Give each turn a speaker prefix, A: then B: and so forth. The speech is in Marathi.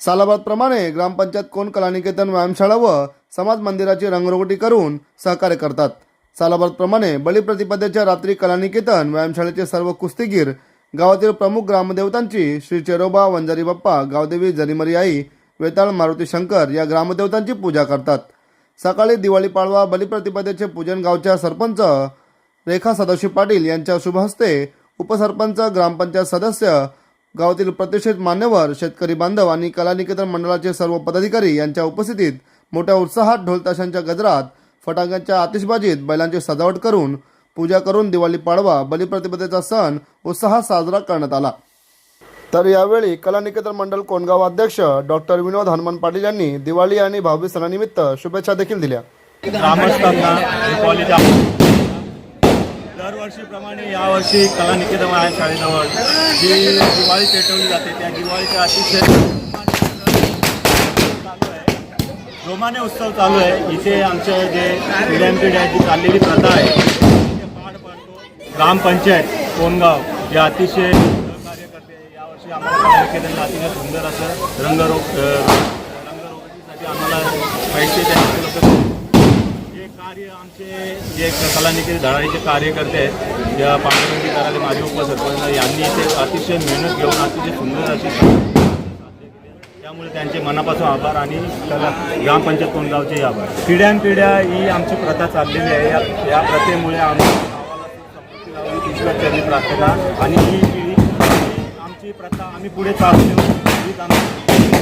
A: सालाबादप्रमाणे ग्रामपंचायत कोण कलानिकेतन व्यायामशाळा व समाज मंदिराची रंगरोगटी करून सहकार्य करतात. सालाबादप्रमाणे बलिप्रतिपदेच्या रात्री कलानिकेतन व्यायामशाळेचे सर्व कुस्तीगीर गावातील प्रमुख ग्रामदेवतांची श्री चेरोबा वंजारी बाप्पा गावदेवी जरीमरी आई वेताळ मारुती शंकर या ग्रामदेवतांची पूजा करतात. सकाळी दिवाळी पाडवा बलिप्रतिपदेचे पूजन गावच्या सरपंच रेखा सदाशिव पाटील यांच्या शुभहस्ते उपसरपंच ग्रामपंचायत सदस्य गावातील प्रतिष्ठित मान्यवर शेतकरी बांधव आणि कलानिकेतन मंडळाचे सर्व पदाधिकारी यांच्या उपस्थितीत मोठ्या उत्साहात ढोलताशांच्या गजरात फटाक्यांच्या आतिषबाजीत बैलांची सजावट करून पूजा करून दिवाळी पाडवा बलिप्रतिपदेचा सण उत्साहात साजरा करण्यात आला. तर यावेळी कलानिकेतन मंडळ कोणगाव अध्यक्ष डॉक्टर विनोद हनुमान पाटील यांनी दिवाळी आणि भावी सणानिमित्त शुभेच्छा देखील दिल्या.
B: ग्रामस्थांना दरवर्षीप्रमाणे यावर्षी कला निकेतन आहे शाळेजवळ जी दिवाळी पेटवली जाते त्या दिवाळीच्या अतिशय चालू आहे जोमाने उत्सव चालू आहे. इथे आमचे जे पिढ्यान पिढ्या जी चाललेली प्रथा आहे ते पार ग्रामपंचायत कोणगाव जे अतिशय सहकार्य करते यावर्षी आम्हाला कला निकेतनला अतिशय सुंदर असं रंगरोग अ, आम्हाला पैसे त्यांचे लोक कार्य आमचे जे कलानिकेत धडाडीचे कार्यकर्ते आहेत ज्या पांडुरंगी कराले माझे उपसरपंच यांनी ते अतिशय मेहनत घेऊन अतिशय सुंदर अशी त्यामुळे त्यांचे मनापासून आभार आणि कला ग्रामपंचायत तोंडगावचे आभार. पिढ्यानपिढ्या ही आमची प्रथा चाललेली आहे. या या प्रथेमुळे आम्ही गावाला सुख ईश्वरचरणी प्रार्थना आणि ही पिढी आमची प्रथा आम्ही पुढे चालू ठेवू. हीच आमची